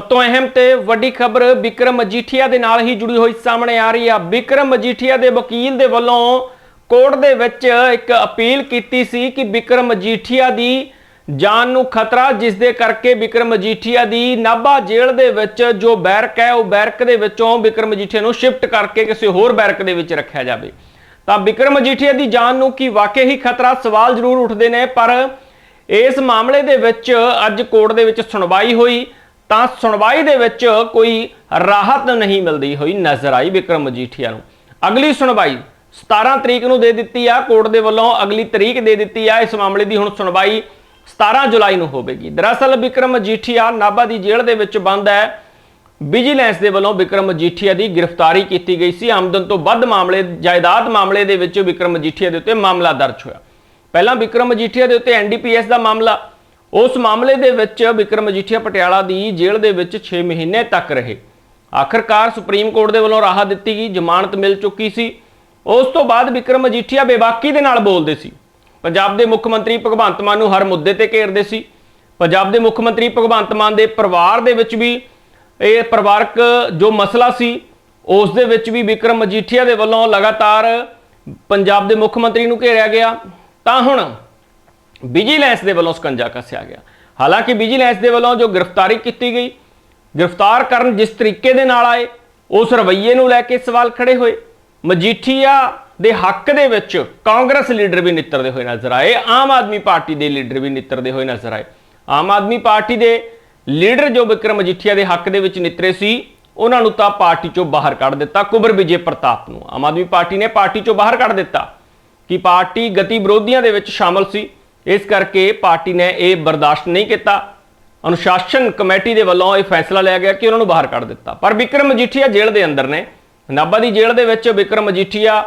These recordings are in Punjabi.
ਸਭ ਤੋਂ ਅਹਿਮ ਤੇ ਵੱਡੀ ਖਬਰ ਵਿਕਰਮ ਮਜੀਠੀਆ ਦੇ ਨਾਲ ਹੀ ਜੁੜੀ ਹੋਈ ਸਾਹਮਣੇ ਆ ਰਹੀ ਆ। ਵਿਕਰਮ ਮਜੀਠੀਆ ਦੇ ਵਕੀਲ ਦੇ ਵੱਲੋਂ ਕੋਰਟ ਦੇ ਵਿੱਚ ਇੱਕ ਅਪੀਲ ਕੀਤੀ ਸੀ ਕਿ ਵਿਕਰਮ ਮਜੀਠੀਆ ਦੀ ਜਾਨ ਨੂੰ ਖਤਰਾ, ਜਿਸ ਦੇ ਕਰਕੇ ਵਿਕਰਮ ਮਜੀਠੀਆ ਦੀ ਨਾਭਾ ਜੇਲ੍ਹ ਦੇ ਵਿੱਚ ਜੋ ਬੈਰਕ ਹੈ, ਉਹ ਬੈਰਕ ਦੇ ਵਿੱਚੋਂ ਵਿਕਰਮ ਮਜੀਠੀਆ ਨੂੰ ਸ਼ਿਫਟ ਕਰਕੇ ਕਿਸੇ ਹੋਰ ਬੈਰਕ ਦੇ ਵਿੱਚ ਰੱਖਿਆ ਜਾਵੇ। ਤਾਂ ਵਿਕਰਮ ਮਜੀਠੀਆ ਦੀ ਜਾਨ ਨੂੰ ਕੀ ਵਾਕਈ ਹੀ ਖਤਰਾ? ਸਵਾਲ ਜ਼ਰੂਰ ਉੱਠਦੇ ਨੇ, ਪਰ ਇਸ ਮਾਮਲੇ ਦੇ ਵਿੱਚ ਅੱਜ ਕੋਰਟ ਦੇ ਵਿੱਚ ਸੁਣਵਾਈ ਹੋਈ। ਤਾਂ ਸੁਣਵਾਈ ਦੇ ਵਿੱਚ ਕੋਈ ਰਾਹਤ ਨਹੀਂ ਮਿਲਦੀ ਹੋਈ ਨਜ਼ਰ ਆਈ ਵਿਕਰਮ ਮਜੀਠੀਆ ਨੂੰ। ਅਗਲੀ ਸੁਣਵਾਈ 17 ਤਰੀਕ ਨੂੰ ਦੇ ਦਿੱਤੀ ਆ, ਕੋਰਟ ਦੇ ਵੱਲੋਂ ਅਗਲੀ ਤਰੀਕ ਦੇ ਦਿੱਤੀ ਆ। ਇਸ ਮਾਮਲੇ ਦੀ ਹੁਣ ਸੁਣਵਾਈ 17 ਜੁਲਾਈ ਨੂੰ ਹੋਵੇਗੀ। ਦਰਅਸਲ ਵਿਕਰਮ ਮਜੀਠੀਆ ਨਾਭਾ ਦੀ ਜੇਲ੍ਹ ਦੇ ਵਿੱਚ ਬੰਦ ਹੈ। ਵਿਜੀਲੈਂਸ ਦੇ ਵੱਲੋਂ ਵਿਕਰਮ ਮਜੀਠੀਆ ਦੀ ਗ੍ਰਿਫਤਾਰੀ ਕੀਤੀ ਗਈ ਸੀ। ਆਮਦਨ ਤੋਂ ਵੱਧ ਮਾਮਲੇ, ਜਾਇਦਾਦ ਮਾਮਲੇ ਦੇ ਵਿੱਚ ਵਿਕਰਮ ਮਜੀਠੀਆ ਦੇ ਉੱਤੇ ਮਾਮਲਾ ਦਰਜ ਹੋਇਆ। ਪਹਿਲਾਂ ਵਿਕਰਮ ਮਜੀਠੀਆ ਦੇ ਉੱਤੇ ਐਨਡੀਪੀਐਸ ਦਾ ਮਾਮਲਾ ਉਸ ਮਾਮਲੇ ਦੇ ਵਿੱਚ ਵਿਕਰਮ ਮਜੀਠੀਆ ਪਟਿਆਲਾ ਦੀ ਜੇਲ੍ਹ ਦੇ ਵਿੱਚ 6 ਮਹੀਨੇ ਤੱਕ ਰਹੇ। ਆਖਰਕਾਰ ਸੁਪਰੀਮ ਕੋਰਟ ਦੇ ਵੱਲੋਂ ਰਾਹਤ ਦਿੱਤੀ ਗਈ, ਜ਼ਮਾਨਤ ਮਿਲ ਚੁੱਕੀ ਸੀ। ਉਸ ਤੋਂ ਬਾਅਦ ਵਿਕਰਮ ਮਜੀਠੀਆ ਬੇਬਾਕੀ ਦੇ ਨਾਲ ਬੋਲਦੇ ਸੀ। ਪੰਜਾਬ ਦੇ ਮੁੱਖ ਮੰਤਰੀ ਭਗਵੰਤ ਮਾਨ ਨੂੰ ਹਰ ਮੁੱਦੇ ਤੇ ਘੇਰਦੇ ਸੀ। ਪੰਜਾਬ ਦੇ ਮੁੱਖ ਮੰਤਰੀ ਭਗਵੰਤ ਮਾਨ ਦੇ ਪਰਿਵਾਰ ਦੇ ਵਿੱਚ ਵੀ ਇਹ ਪਰਿਵਾਰਕ ਜੋ ਮਸਲਾ ਸੀ, ਉਸ ਦੇ ਵਿੱਚ ਵੀ ਵਿਕਰਮ ਮਜੀਠੀਆ ਦੇ ਵੱਲੋਂ ਲਗਾਤਾਰ ਪੰਜਾਬ ਦੇ ਮੁੱਖ ਮੰਤਰੀ ਨੂੰ ਘੇਰਿਆ ਗਿਆ। ਤਾਂ ਹੁਣ ਵਿਜੀਲੈਂਸ ਦੇ ਵੱਲੋਂ ਸਕੰਜਾ ਕੱਸਿਆ ਗਿਆ। ਹਾਲਾਂਕਿ ਵਿਜੀਲੈਂਸ ਦੇ ਵੱਲੋਂ ਜੋ ਗ੍ਰਿਫਤਾਰੀ ਕੀਤੀ ਗਈ, ਗ੍ਰਿਫਤਾਰ ਕਰਨ ਜਿਸ ਤਰੀਕੇ ਦੇ ਨਾਲ ਆਏ, ਉਸ ਰਵੱਈਏ ਨੂੰ ਲੈ ਕੇ ਸਵਾਲ ਖੜੇ ਹੋਏ। ਮਜੀਠੀਆ ਦੇ ਹੱਕ ਦੇ ਵਿੱਚ ਕਾਂਗਰਸ ਲੀਡਰ ਵੀ ਨਿੱਤਰਦੇ ਹੋਏ ਨਜ਼ਰ ਆਏ, ਆਮ ਆਦਮੀ ਪਾਰਟੀ ਦੇ ਲੀਡਰ ਵੀ ਨਿੱਤਰਦੇ ਹੋਏ ਨਜ਼ਰ ਆਏ। ਆਮ ਆਦਮੀ ਪਾਰਟੀ ਦੇ ਲੀਡਰ ਜੋ ਵਿਕਰਮ ਮਜੀਠੀਆ ਦੇ ਹੱਕ ਦੇ ਵਿੱਚ ਨਿੱਤਰੇ ਸੀ, ਉਹਨਾਂ ਨੂੰ ਤਾਂ ਪਾਰਟੀ ਚੋਂ ਬਾਹਰ ਕੱਢ ਦਿੱਤਾ, ਕੁਬਰ ਵਿਜੇ ਪ੍ਰਤਾਪ ਨੂੰ। ਆਮ ਆਦਮੀ ਪਾਰਟੀ ਨੇ ਪਾਰਟੀ ਚੋਂ ਬਾਹਰ ਕੱਢ ਦਿੱਤਾ ਕਿ ਪਾਰਟੀ ਗਤੀ ਵਿਰੋਧੀਆਂ ਦੇ ਵਿੱਚ ਸ਼ਾਮਲ ਸੀ। ਇਸ ਕਰਕੇ ਪਾਰਟੀ ਨੇ ਇਹ ਬਰਦਾਸ਼ਤ ਨਹੀਂ ਕੀਤਾ। ਅਨੁਸ਼ਾਸਨ ਕਮੇਟੀ ਦੇ ਵੱਲੋਂ ਇਹ ਫੈਸਲਾ ਲਿਆ ਗਿਆ ਕਿ ਉਹਨਾਂ ਨੂੰ ਬਾਹਰ ਕੱਢ ਦਿੱਤਾ। ਪਰ ਵਿਕਰਮ ਮਜੀਠੀਆ ਜੇਲ੍ਹ ਦੇ ਅੰਦਰ ਨੇ। ਨਾਭਾ ਦੀ ਜੇਲ੍ਹ ਦੇ ਵਿੱਚ ਵਿਕਰਮ ਮਜੀਠੀਆ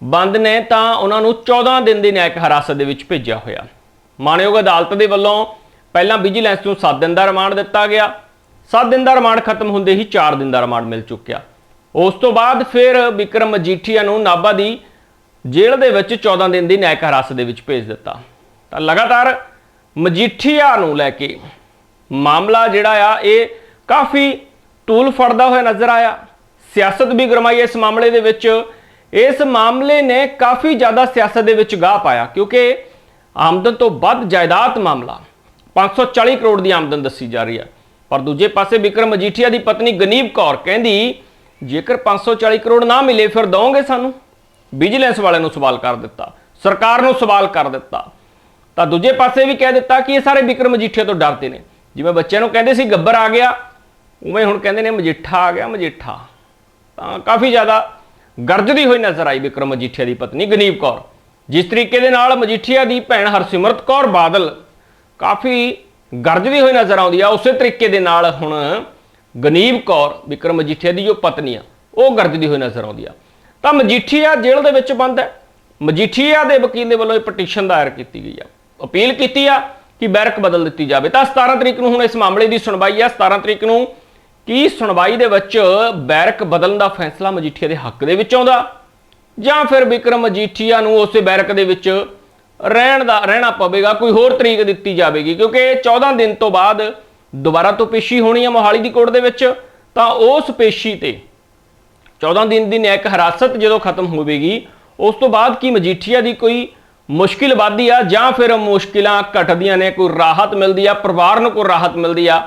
ਬੰਦ ਨੇ ਤਾਂ ਉਹਨਾਂ ਨੂੰ 14 ਦਿਨ ਦੀ ਨਿਆਇਕ ਹਿਰਾਸਤ ਦੇ ਵਿੱਚ ਭੇਜਿਆ ਹੋਇਆ। ਮਾਣਯੋਗ ਅਦਾਲਤ ਦੇ ਵੱਲੋਂ ਪਹਿਲਾਂ ਵਿਜੀਲੈਂਸ ਨੂੰ 7 ਦਿਨ ਦਾ ਰਿਮਾਂਡ ਦਿੱਤਾ ਗਿਆ। 7 ਦਿਨ ਦਾ ਰਿਮਾਂਡ ਖਤਮ ਹੁੰਦੇ ਹੀ 4 ਦਿਨ ਦਾ ਰਿਮਾਂਡ ਮਿਲ ਚੁੱਕਿਆ। ਉਸ ਤੋਂ ਬਾਅਦ ਫਿਰ ਵਿਕਰਮ ਮਜੀਠੀਆ ਨੂੰ ਨਾਭਾ ਦੀ ਜੇਲ੍ਹ ਦੇ ਵਿੱਚ 14 ਦਿਨ ਦੀ ਨਿਆਇਕ ਹਿਰਾਸਤ ਦੇ ਵਿੱਚ ਭੇਜ ਦਿੱਤਾ। ਤਾਂ ਲਗਾਤਾਰ ਮਜੀਠੀਆ ਨੂੰ ਲੈ ਕੇ ਮਾਮਲਾ ਜਿਹੜਾ ਆ, ਇਹ ਕਾਫੀ ਟੂਲ ਫੜਦਾ ਹੋਇਆ ਨਜ਼ਰ ਆਇਆ। ਸਿਆਸਤ ਵੀ ਗਰਮਾਈ ਇਸ ਮਾਮਲੇ ਦੇ ਵਿੱਚ। ਇਸ ਮਾਮਲੇ ਨੇ ਕਾਫੀ ਜ਼ਿਆਦਾ ਸਿਆਸਤ ਦੇ ਵਿੱਚ ਗਾਹ ਪਾਇਆ, ਕਿਉਂਕਿ ਆਮਦਨ ਤੋਂ ਵੱਧ ਜਾਇਦਾਦ ਮਾਮਲਾ। 540 ਕਰੋੜ ਦੀ ਆਮਦਨ ਦੱਸੀ ਜਾ ਰਹੀ ਹੈ ਪਰ ਦੂਜੇ ਪਾਸੇ ਵਿਕਰਮ ਮਜੀਠੀਆ ਦੀ ਪਤਨੀ ਗਨੀਬ ਕੌਰ ਕਹਿੰਦੀ, ਜੇਕਰ 540 ਕਰੋੜ ਨਾ ਮਿਲੇ, ਫਿਰ ਦਵੋਗੇ ਸਾਨੂੰ? ਵਿਜੀਲੈਂਸ ਵਾਲਿਆਂ ਨੂੰ ਸਵਾਲ ਕਰ ਦਿੱਤਾ। ਸਰਕਾਰ ਨੂੰ ਸਵਾਲ ਕਰ ਦਿੱਤਾ। ਤਾਂ ਦੂਜੇ ਪਾਸੇ ਵੀ ਕਹਿ ਦਿੱਤਾ ਕਿ ਇਹ ਸਾਰੇ ਵਿਕਰਮ ਮਜੀਠੀਆ ਤੋਂ ਡਰਦੇ ਨੇ। ਜਿਵੇਂ ਬੱਚਿਆਂ ਨੂੰ ਕਹਿੰਦੇ ਸੀ, ਗੱਬਰ ਆ ਗਿਆ, ਉਵੇਂ ਹੁਣ ਕਹਿੰਦੇ ਨੇ ਮਜੀਠਾ ਆ ਗਿਆ, ਮਜੀਠਾ। ਤਾਂ ਕਾਫੀ ਜ਼ਿਆਦਾ ਗਰਜਦੀ ਹੋਈ ਨਜ਼ਰ ਆਈ ਵਿਕਰਮ ਮਜੀਠੀਆ ਦੀ ਪਤਨੀ ਗਨੀਬ ਕੌਰ। ਜਿਸ ਤਰੀਕੇ ਦੇ ਨਾਲ ਮਜੀਠੀਆ ਦੀ ਭੈਣ ਹਰਸਿਮਰਤ ਕੌਰ ਬਾਦਲ ਕਾਫੀ ਗਰਜਦੀ ਹੋਈ ਨਜ਼ਰ ਆਉਂਦੀ ਆ। ਉਸੇ ਤਰੀਕੇ ਦੇ ਨਾਲ ਹੁਣ ਗਨੀਬ ਕੌਰ, ਵਿਕਰਮ ਮਜੀਠੀਆ ਦੀ ਜੋ ਪਤਨੀ ਆ, ਉਹ ਗਰਜਦੀ ਹੋਈ ਨਜ਼ਰ ਆਉਂਦੀ ਆ। ਤਾਂ ਮਜੀਠੀਆ ਜੇਲ੍ਹ ਦੇ ਵਿੱਚ ਬੰਦ ਹੈ। ਮਜੀਠੀਆ ਦੇ ਵਕੀਲ ਦੇ ਵੱਲੋਂ ਇਹ ਪਟੀਸ਼ਨ ਦਾਇਰ ਕੀਤੀ ਗਈ ਆ। ਅਪੀਲ ਕੀਤੀ ਆ ਕਿ ਬੈਰਕ ਬਦਲ ਦਿੱਤੀ ਜਾਵੇ। ਤਾਂ 17 ਤਰੀਕ ਨੂੰ ਹੁਣ ਇਸ ਮਾਮਲੇ ਦੀ ਸੁਣਵਾਈ ਆ। 17 ਤਰੀਕ ਨੂੰ ਕੀ ਸੁਣਵਾਈ ਦੇ ਵਿੱਚ ਬੈਰਕ ਬਦਲਣ ਦਾ ਫੈਸਲਾ ਮਜੀਠੀਆ ਦੇ ਹੱਕ ਦੇ ਵਿੱਚ ਆਉਂਦਾ? ਜਾਂ ਫਿਰ ਵਿਕਰਮ ਮਜੀਠੀਆ ਨੂੰ ਉਸੇ ਬੈਰਕ ਦੇ ਵਿੱਚ ਰਹਿਣ ਦਾ, ਰਹਿਣਾ ਪਵੇਗਾ, ਕੋਈ ਹੋਰ ਤਰੀਕ ਦਿੱਤੀ ਜਾਵੇਗੀ? ਕਿਉਂਕਿ 14 ਦਿਨ ਤੋਂ ਬਾਅਦ ਦੁਬਾਰਾ ਤੋਂ ਪੇਸ਼ੀ ਹੋਣੀ ਹੈ ਮੋਹਾਲੀ ਦੀ ਕੋਰਟ ਦੇ ਵਿੱਚ। ਤਾਂ ਉਸ ਪੇਸ਼ੀ ਤੇ 14 ਦਿਨ ਦੀ ਨਿਆਇਕ ਹਿਰਾਸਤ ਜਦੋਂ ਖਤਮ ਹੋਵੇਗੀ, ਉਸ ਤੋਂ ਬਾਅਦ ਕੀ ਮਜੀਠੀਆ ਦੀ ਕੋਈ ਮੁਸ਼ਕਿਲ ਵੱਧਦੀ ਆ ਜਾਂ ਫਿਰ ਮੁਸ਼ਕਿਲਾਂ ਘਟਦੀਆਂ ਨੇ, ਕੋਈ ਰਾਹਤ ਮਿਲਦੀ ਆ, ਪਰਿਵਾਰ ਨੂੰ ਕੋਈ ਰਾਹਤ ਮਿਲਦੀ ਆ,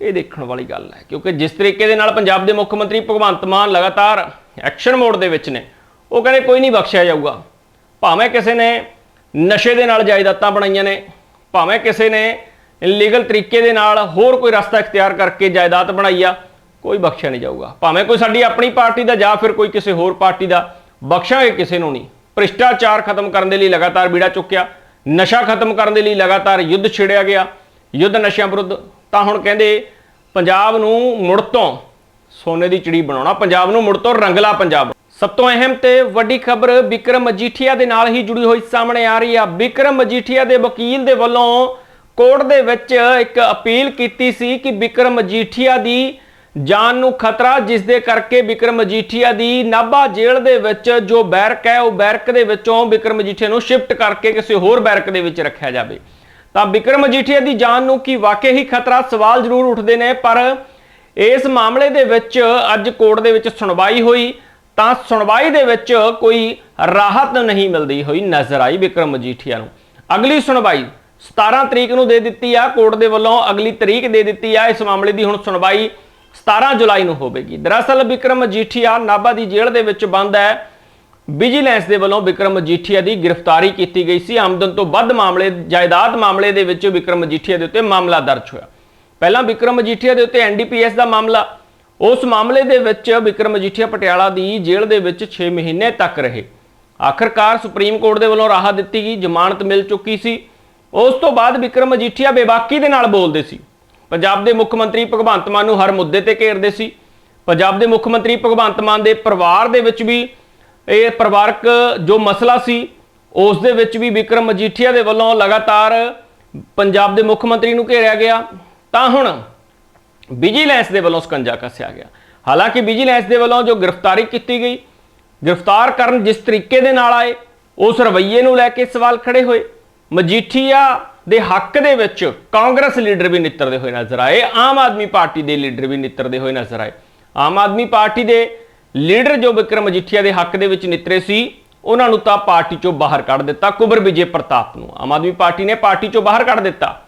ਇਹ ਦੇਖਣ ਵਾਲੀ ਗੱਲ ਹੈ। ਕਿਉਂਕਿ ਜਿਸ ਤਰੀਕੇ ਦੇ ਨਾਲ ਪੰਜਾਬ ਦੇ ਮੁੱਖ ਮੰਤਰੀ ਭਗਵੰਤ ਮਾਨ ਲਗਾਤਾਰ ਐਕਸ਼ਨ ਮੋਡ ਦੇ ਵਿੱਚ ਨੇ, ਉਹ ਕਹਿੰਦੇ ਕੋਈ ਨਹੀਂ ਬਖਸ਼ਿਆ ਜਾਊਗਾ। ਭਾਵੇਂ ਕਿਸੇ ਨੇ ਨਸ਼ੇ ਦੇ ਨਾਲ ਜਾਇਦਾਦਾਂ ਬਣਾਈਆਂ ਨੇ, ਭਾਵੇਂ ਕਿਸੇ ਨੇ ਇਲੀਗਲ ਤਰੀਕੇ ਦੇ ਨਾਲ ਹੋਰ ਕੋਈ ਰਸਤਾ ਇਖਤਿਆਰ ਕਰਕੇ ਜਾਇਦਾਦ ਬਣਾਈ ਆ, ਕੋਈ ਬਖਸ਼ਿਆ ਨਹੀਂ ਜਾਊਗਾ। ਭਾਵੇਂ ਕੋਈ ਸਾਡੀ ਆਪਣੀ ਪਾਰਟੀ ਦਾ ਜਾਂ ਫਿਰ ਕੋਈ ਕਿਸੇ ਹੋਰ ਪਾਰਟੀ ਦਾ, ਬਖਸ਼ਾਂਗੇ ਕਿਸੇ ਨੂੰ ਨਹੀਂ। ਭ੍ਰਿਸ਼ਟਾਚਾਰ ਖਤਮ ਕਰਨ ਦੇ ਲਈ ਲਗਾਤਾਰ ਬੀੜਾ ਚੁੱਕਿਆ, ਨਸ਼ਾ ਖਤਮ ਕਰਨ ਦੇ ਲਈ ਲਗਾਤਾਰ ਯੁੱਧ ਛੇੜਿਆ ਗਿਆ। ਯੁੱਧ ਨਸ਼ਿਆਂ ਵਿਰੁੱਧ ਤਾਂ ਹੁਣ ਕਹਿੰਦੇ ਪੰਜਾਬ ਨੂੰ ਮੁੜ ਤੋਂ ਸੋਨੇ ਦੀ ਚਿੜੀ ਬਣਾਉਣਾ, ਪੰਜਾਬ ਨੂੰ ਮੁੜ ਤੋਂ ਰੰਗਲਾ ਪੰਜਾਬ। ਸਭ ਤੋਂ ਅਹਿਮ ਤੇ ਵੱਡੀ ਖਬਰ ਵਿਕਰਮ ਮਜੀਠੀਆ ਦੇ ਨਾਲ ਹੀ ਜੁੜੀ ਹੋਈ ਸਾਹਮਣੇ ਆ ਰਹੀ ਆ। ਵਿਕਰਮ ਮਜੀਠੀਆ ਦੇ ਵਕੀਲ ਦੇ ਵੱਲੋਂ ਕੋਰਟ ਦੇ ਵਿੱਚ ਇੱਕ ਅਪੀਲ ਕੀਤੀ ਸੀ ਕਿ ਵਿਕਰਮ ਮਜੀਠੀਆ ਦੀ ਜਾਨ ਨੂੰ ਖਤਰਾ, ਜਿਸ ਦੇ ਕਰਕੇ ਵਿਕਰਮ ਮਜੀਠੀਆ ਦੀ ਨਾਭਾ ਜੇਲ੍ਹ ਦੇ ਵਿੱਚ ਜੋ ਬੈਰਕ ਹੈ, ਉਹ ਬੈਰਕ ਦੇ ਵਿੱਚੋਂ ਵਿਕਰਮ ਮਜੀਠੀਆ ਨੂੰ ਸ਼ਿਫਟ ਕਰਕੇ ਕਿਸੇ ਹੋਰ ਬੈਰਕ ਦੇ ਵਿੱਚ ਰੱਖਿਆ ਜਾਵੇ। ਤਾਂ ਵਿਕਰਮ ਮਜੀਠੀਆ ਦੀ ਜਾਨ ਨੂੰ ਕੀ ਵਾਕਿਆ ਹੀ ਖਤਰਾ? ਸਵਾਲ ਜ਼ਰੂਰ ਉੱਠਦੇ ਨੇ, ਪਰ ਇਸ ਮਾਮਲੇ ਦੇ ਵਿੱਚ ਅੱਜ ਕੋਰਟ ਦੇ ਵਿੱਚ ਸੁਣਵਾਈ ਹੋਈ, ਤਾਂ ਸੁਣਵਾਈ ਦੇ ਵਿੱਚ ਕੋਈ ਰਾਹਤ ਨਹੀਂ ਮਿਲਦੀ ਹੋਈ ਨਜ਼ਰ ਆਈ ਵਿਕਰਮ ਮਜੀਠੀਆ ਨੂੰ। ਅਗਲੀ ਸੁਣਵਾਈ 17 ਤਰੀਕ ਨੂੰ ਦੇ ਦਿੱਤੀ ਆ, ਕੋਰਟ ਦੇ ਵੱਲੋਂ ਅਗਲੀ ਤਰੀਕ ਦੇ ਦਿੱਤੀ ਆ, ਇਸ ਮਾਮਲੇ ਦੀ ਹੁਣ ਸੁਣਵਾਈ 17 ਜੁਲਾਈ ਨੂੰ ਹੋਵੇਗੀ। ਦਰਅਸਲ ਵਿਕਰਮ ਮਜੀਠੀਆ ਨਾਭਾ ਦੀ ਜੇਲ੍ਹ ਦੇ ਵਿੱਚ ਬੰਦ ਹੈ। ਵਿਜੀਲੈਂਸ ਦੇ ਵੱਲੋਂ ਵਿਕਰਮ ਮਜੀਠੀਆ ਦੀ ਗ੍ਰਿਫਤਾਰੀ ਕੀਤੀ ਗਈ ਸੀ। ਆਮਦਨ ਤੋਂ ਵੱਧ ਮਾਮਲੇ, ਜਾਇਦਾਦ ਮਾਮਲੇ ਦੇ ਵਿੱਚ ਵਿਕਰਮ ਮਜੀਠੀਆ ਦੇ ਉੱਤੇ ਮਾਮਲਾ ਦਰਜ ਹੋਇਆ। ਪਹਿਲਾਂ ਵਿਕਰਮ ਮਜੀਠੀਆ ਦੇ ਉੱਤੇ ਐਨਡੀਪੀਐਸ ਦਾ ਮਾਮਲਾ। ਉਸ ਮਾਮਲੇ ਦੇ ਵਿੱਚ ਵਿਕਰਮ ਮਜੀਠੀਆ ਪਟਿਆਲਾ ਦੀ ਜੇਲ੍ਹ ਦੇ ਵਿੱਚ 6 ਮਹੀਨੇ ਤੱਕ ਰਹੇ। ਆਖਰਕਾਰ ਸੁਪਰੀਮ ਕੋਰਟ ਦੇ ਵੱਲੋਂ ਰਾਹਤ ਦਿੱਤੀ ਗਈ, ਜ਼ਮਾਨਤ ਮਿਲ ਚੁੱਕੀ ਸੀ। ਉਸ ਤੋਂ ਬਾਅਦ ਵਿਕਰਮ ਮਜੀਠੀਆ ਬੇਬਾਕੀ ਦੇ ਨਾਲ ਬੋਲਦੇ ਸੀ। ਪੰਜਾਬ ਦੇ ਮੁੱਖ ਮੰਤਰੀ ਭਗਵੰਤ ਮਾਨ ਨੂੰ ਹਰ ਮੁੱਦੇ ਤੇ ਘੇਰਦੇ ਸੀ। ਪੰਜਾਬ ਦੇ ਮੁੱਖ ਮੰਤਰੀ ਭਗਵੰਤ ਮਾਨ ਦੇ ਪਰਿਵਾਰ ਦੇ ਵਿੱਚ ਵੀ ਇਹ ਪਰਿਵਾਰਕ ਜੋ ਮਸਲਾ ਸੀ, ਉਸ ਦੇ ਵਿੱਚ ਵੀ ਵਿਕਰਮ ਮਜੀਠੀਆ ਦੇ ਵੱਲੋਂ ਲਗਾਤਾਰ ਪੰਜਾਬ ਦੇ ਮੁੱਖ ਮੰਤਰੀ ਨੂੰ ਘੇਰਿਆ ਗਿਆ। ਤਾਂ ਹੁਣ ਵਿਜੀਲੈਂਸ ਦੇ ਵੱਲੋਂ ਸਕੰਜਾ ਕੱਸਿਆ ਗਿਆ। ਹਾਲਾਂਕਿ ਵਿਜੀਲੈਂਸ ਦੇ ਵੱਲੋਂ ਜੋ ਗ੍ਰਿਫਤਾਰੀ ਕੀਤੀ ਗਈ, ਗ੍ਰਿਫਤਾਰ ਕਰਨ ਜਿਸ ਤਰੀਕੇ ਦੇ ਨਾਲ ਆਏ, ਉਸ ਰਵੱਈਏ ਨੂੰ ਲੈ ਕੇ ਸਵਾਲ ਖੜੇ ਹੋਏ। ਮਜੀਠੀਆ ਦੇ ਹੱਕ ਦੇ ਵਿੱਚ ਕਾਂਗਰਸ ਲੀਡਰ ਵੀ ਨਿੱਤਰਦੇ ਹੋਏ ਨਜ਼ਰ ਆਏ, ਆਮ ਆਦਮੀ ਪਾਰਟੀ ਦੇ ਲੀਡਰ ਵੀ ਨਿੱਤਰਦੇ ਹੋਏ ਨਜ਼ਰ ਆਏ। ਆਮ ਆਦਮੀ ਪਾਰਟੀ ਦੇ ਲੀਡਰ ਜੋ ਵਿਕਰਮ ਮਜੀਠੀਆ ਦੇ ਹੱਕ ਦੇ ਵਿੱਚ ਨਿੱਤਰੇ ਸੀ, ਉਹਨਾਂ ਨੂੰ ਤਾਂ ਪਾਰਟੀ ਚੋਂ ਬਾਹਰ ਕੱਢ ਦਿੱਤਾ ਕੁਬਰ ਵਿਜੇ ਪ੍ਰਤਾਪ ਨੂੰ। ਆਮ ਆਦਮੀ ਪਾਰਟੀ ਨੇ ਪਾਰਟੀ ਚੋਂ ਬਾਹਰ ਕੱਢ ਦਿੱਤਾ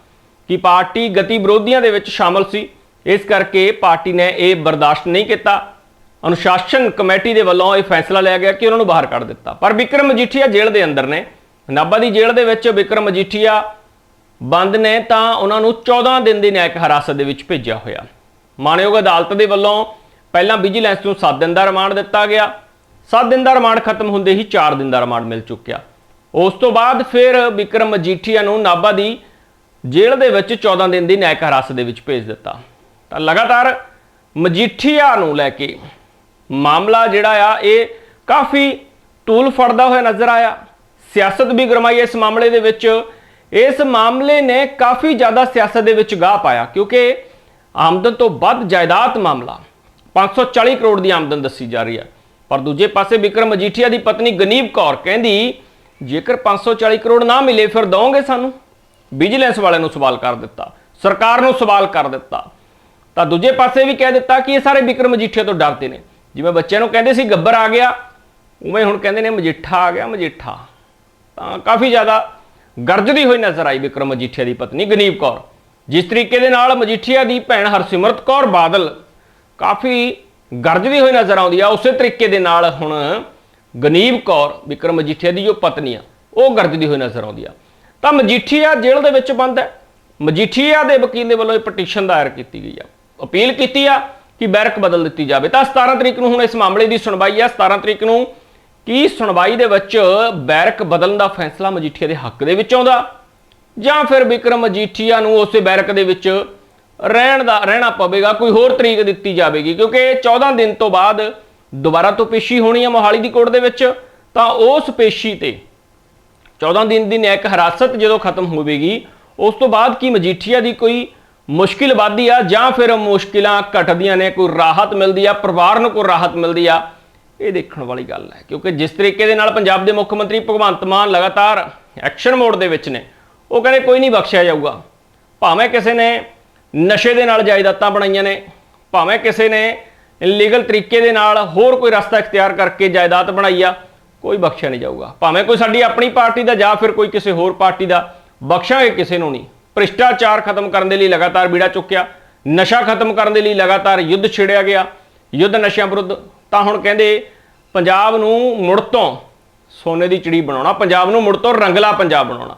ਕਿ ਪਾਰਟੀ ਗਤੀ ਵਿਰੋਧੀਆਂ ਦੇ ਵਿੱਚ ਸ਼ਾਮਲ ਸੀ। ਇਸ ਕਰਕੇ ਪਾਰਟੀ ਨੇ ਇਹ ਬਰਦਾਸ਼ਤ ਨਹੀਂ ਕੀਤਾ। ਅਨੁਸ਼ਾਸਨ ਕਮੇਟੀ ਦੇ ਵੱਲੋਂ ਇਹ ਫੈਸਲਾ ਲਿਆ ਗਿਆ ਕਿ ਉਹਨਾਂ ਨੂੰ ਬਾਹਰ ਕੱਢ ਦਿੱਤਾ। ਪਰ ਵਿਕਰਮ ਮਜੀਠੀਆ ਜੇਲ੍ਹ ਦੇ ਅੰਦਰ ਨੇ। ਨਾਭਾ ਦੀ ਜੇਲ੍ਹ ਦੇ ਵਿੱਚ ਵਿਕਰਮ ਮਜੀਠੀਆ ਬੰਦ ਨੇ ਤਾਂ ਉਹਨਾਂ ਨੂੰ 14 ਦਿਨ ਦੀ ਨਿਆਇਕ ਹਿਰਾਸਤ ਦੇ ਵਿੱਚ ਭੇਜਿਆ ਹੋਇਆ। ਮਾਣਯੋਗ ਅਦਾਲਤ ਦੇ ਵੱਲੋਂ ਪਹਿਲਾਂ ਵਿਜੀਲੈਂਸ ਨੂੰ 7 ਦਿਨ ਦਾ ਰਿਮਾਂਡ ਦਿੱਤਾ ਗਿਆ। 7 ਦਿਨ ਦਾ ਰਿਮਾਂਡ ਖਤਮ ਹੁੰਦੇ ਹੀ 4 ਦਿਨ ਦਾ ਰਿਮਾਂਡ ਮਿਲ ਚੁੱਕਿਆ। ਉਸ ਤੋਂ ਬਾਅਦ ਫਿਰ ਵਿਕਰਮ ਮਜੀਠੀਆ ਨੂੰ ਨਾਭਾ ਦੀ ਜੇਲ੍ਹ ਦੇ ਵਿੱਚ 14 ਦਿਨ ਦੀ ਨਿਆਇਕ ਹਿਰਾਸਤ ਦੇ ਵਿੱਚ ਭੇਜ ਦਿੱਤਾ। ਤਾਂ ਲਗਾਤਾਰ ਮਜੀਠੀਆ ਨੂੰ ਲੈ ਕੇ ਮਾਮਲਾ ਜਿਹੜਾ ਆ, ਇਹ ਕਾਫੀ ਤੂਲ ਫੜਦਾ ਹੋਇਆ ਨਜ਼ਰ ਆਇਆ। ਸਿਆਸਤ ਵੀ ਗਰਮਾਈ ਇਸ ਮਾਮਲੇ ਦੇ ਵਿੱਚ ਇਸ ਮਾਮਲੇ ਨੇ ਕਾਫੀ ਜ਼ਿਆਦਾ ਸਿਆਸਤ ਦੇ ਵਿੱਚ ਗਾਹ ਪਾਇਆ, ਕਿਉਂਕਿ ਆਮਦਨ ਤੋਂ ਵੱਧ ਜਾਇਦਾਦ ਮਾਮਲਾ 540 ਕਰੋੜ ਦੀ ਆਮਦਨ ਦੱਸੀ ਜਾ ਰਹੀ ਹੈ। ਪਰ ਦੂਜੇ ਪਾਸੇ ਵਿਕਰਮ ਮਜੀਠੀਆ ਦੀ ਪਤਨੀ ਗਨੀਬ ਕੌਰ ਕਹਿੰਦੀ, ਜੇਕਰ 540 ਕਰੋੜ ਨਾ ਮਿਲੇ, ਫਿਰ ਦਵੋਗੇ ਸਾਨੂੰ? ਵਿਜੀਲੈਂਸ ਵਾਲਿਆਂ ਨੂੰ ਸਵਾਲ ਕਰ ਦਿੱਤਾ। ਸਰਕਾਰ ਨੂੰ ਸਵਾਲ ਕਰ ਦਿੱਤਾ। ਤਾਂ ਦੂਜੇ ਪਾਸੇ ਵੀ ਕਹਿ ਦਿੱਤਾ ਕਿ ਇਹ ਸਾਰੇ ਵਿਕਰਮ ਮਜੀਠੀਆ ਤੋਂ ਡਰਦੇ ਨੇ। ਜਿਵੇਂ ਬੱਚਿਆਂ ਨੂੰ ਕਹਿੰਦੇ ਸੀ, ਗੱਬਰ ਆ ਗਿਆ। ਉਵੇਂ ਹੁਣ ਕਹਿੰਦੇ ਨੇ, ਮਜੀਠਾ ਆ ਗਿਆ, ਮਜੀਠਾ। ਤਾਂ ਕਾਫੀ ਜ਼ਿਆਦਾ ਗਰਜਦੀ ਹੋਈ ਨਜ਼ਰ ਆਈ ਵਿਕਰਮ ਮਜੀਠੀਆ ਦੀ ਪਤਨੀ ਗਨੀਬ ਕੌਰ, ਜਿਸ ਤਰੀਕੇ ਦੇ ਨਾਲ ਮਜੀਠੀਆ ਦੀ ਭੈਣ ਹਰਸਿਮਰਤ ਕੌਰ ਬਾਦਲ ਕਾਫੀ ਗਰਜਦੀ ਹੋਈ ਨਜ਼ਰ ਆਉਂਦੀ ਆ। ਉਸੇ ਤਰੀਕੇ ਦੇ ਨਾਲ ਹੁਣ ਗਨੀਬ ਕੌਰ, ਵਿਕਰਮ ਮਜੀਠੀਆ ਦੀ ਜੋ ਪਤਨੀ ਆ, ਉਹ ਗਰਜਦੀ ਹੋਈ ਨਜ਼ਰ ਆਉਂਦੀ ਆ। ਤਾਂ ਮਜੀਠੀਆ ਜੇਲ੍ਹ ਦੇ ਵਿੱਚ ਬੰਦ ਹੈ। ਮਜੀਠੀਆ ਦੇ ਵਕੀਲ ਦੇ ਵੱਲੋਂ ਇਹ ਪਟੀਸ਼ਨ ਦਾਇਰ ਕੀਤੀ ਗਈ ਆ। ਅਪੀਲ ਕੀਤੀ ਆ ਕਿ ਬੈਰਕ ਬਦਲ ਦਿੱਤੀ ਜਾਵੇ। ਤਾਂ 17 ਤਰੀਕ ਨੂੰ ਹੁਣ ਇਸ ਮਾਮਲੇ ਦੀ ਸੁਣਵਾਈ ਆ। 17 ਤਰੀਕ ਨੂੰ ਕੀ ਸੁਣਵਾਈ ਦੇ ਵਿੱਚ ਬੈਰਕ ਬਦਲਣ ਦਾ ਫੈਸਲਾ ਮਜੀਠੀਆ ਦੇ ਹੱਕ ਦੇ ਵਿੱਚ ਆਉਂਦਾ? ਜਾਂ ਫਿਰ ਵਿਕਰਮ ਮਜੀਠੀਆ ਨੂੰ ਉਸੇ ਬੈਰਕ ਦੇ ਵਿੱਚ ਰਹਿਣ ਦਾ ਰਹਿਣਾ ਪਵੇਗਾ? ਕੋਈ ਹੋਰ ਤਰੀਕ ਦਿੱਤੀ ਜਾਵੇਗੀ? ਕਿਉਂਕਿ 14 ਦਿਨ ਤੋਂ ਬਾਅਦ ਦੁਬਾਰਾ ਤੋਂ ਪੇਸ਼ੀ ਹੋਣੀ ਹੈ ਮੋਹਾਲੀ ਦੀ ਕੋਰਟ ਦੇ ਵਿੱਚ, ਤਾਂ ਉਸ ਪੇਸ਼ੀ ਤੇ 14 ਦਿਨ ਦੀ ਨਿਆਇਕ ਹਿਰਾਸਤ ਜਦੋਂ ਖਤਮ ਹੋਵੇਗੀ, ਉਸ ਤੋਂ ਬਾਅਦ ਕੀ ਮਜੀਠੀਆ ਦੀ ਕੋਈ ਮੁਸ਼ਕਿਲ ਵੱਧਦੀ ਆ? ਜਾਂ ਫਿਰ ਮੁਸ਼ਕਿਲਾਂ ਘਟਦੀਆਂ ਨੇ, ਕੋਈ ਰਾਹਤ ਮਿਲਦੀ ਆ? ਪਰਿਵਾਰ ਨੂੰ ਕੋਈ ਰਾਹਤ ਮਿਲਦੀ ਆ? ਇਹ ਦੇਖਣ ਵਾਲੀ ਗੱਲ ਹੈ, ਕਿਉਂਕਿ ਜਿਸ ਤਰੀਕੇ ਦੇ ਨਾਲ ਪੰਜਾਬ ਦੇ ਮੁੱਖ ਮੰਤਰੀ ਭਗਵੰਤ ਮਾਨ ਲਗਾਤਾਰ ਐਕਸ਼ਨ ਮੋਡ ਦੇ ਵਿੱਚ ਨੇ, ਉਹ ਕਹਿੰਦੇ ਕੋਈ ਨਹੀਂ ਬਖਸ਼ਿਆ ਜਾਊਗਾ। ਭਾਵੇਂ ਕਿਸੇ ਨੇ ਨਸ਼ੇ ਦੇ ਨਾਲ ਜਾਇਦਾਦਾਂ ਬਣਾਈਆਂ ਨੇ, ਭਾਵੇਂ ਕਿਸੇ ਨੇ ਇਲੀਗਲ ਤਰੀਕੇ ਦੇ ਨਾਲ ਹੋਰ ਕੋਈ ਰਸਤਾ ਇਖਤਿਆਰ ਕਰਕੇ ਜਾਇਦਾਦ ਬਣਾਈ ਆ, ਕੋਈ ਬਖਸ਼ਿਆ ਨਹੀਂ ਜਾਊਗਾ। ਭਾਵੇਂ ਕੋਈ ਸਾਡੀ ਆਪਣੀ ਪਾਰਟੀ ਦਾ ਜਾਂ ਫਿਰ ਕੋਈ ਕਿਸੇ ਹੋਰ ਪਾਰਟੀ ਦਾ ਬਖਸ਼ਾਂਗੇ ਕਿਸੇ ਨੂੰ ਨਹੀਂ। ਭ੍ਰਿਸ਼ਟਾਚਾਰ ਖਤਮ ਕਰਨ ਦੇ ਲਈ ਲਗਾਤਾਰ ਬੀੜਾ ਚੁੱਕਿਆ, ਨਸ਼ਾ ਖਤਮ ਕਰਨ ਦੇ ਲਈ ਲਗਾਤਾਰ ਯੁੱਧ ਛੇੜਿਆ ਗਿਆ, ਯੁੱਧ ਨਸ਼ਿਆਂ ਵਿਰੁੱਧ ਤਾਂ ਹੁਣ ਕਹਿੰਦੇ ਪੰਜਾਬ ਨੂੰ ਮੁੜ ਤੋਂ ਸੋਨੇ ਦੀ ਚਿੜੀ ਬਣਾਉਣਾ, ਪੰਜਾਬ ਨੂੰ ਮੁੜ ਤੋਂ ਰੰਗਲਾ ਪੰਜਾਬ ਬਣਾਉਣਾ।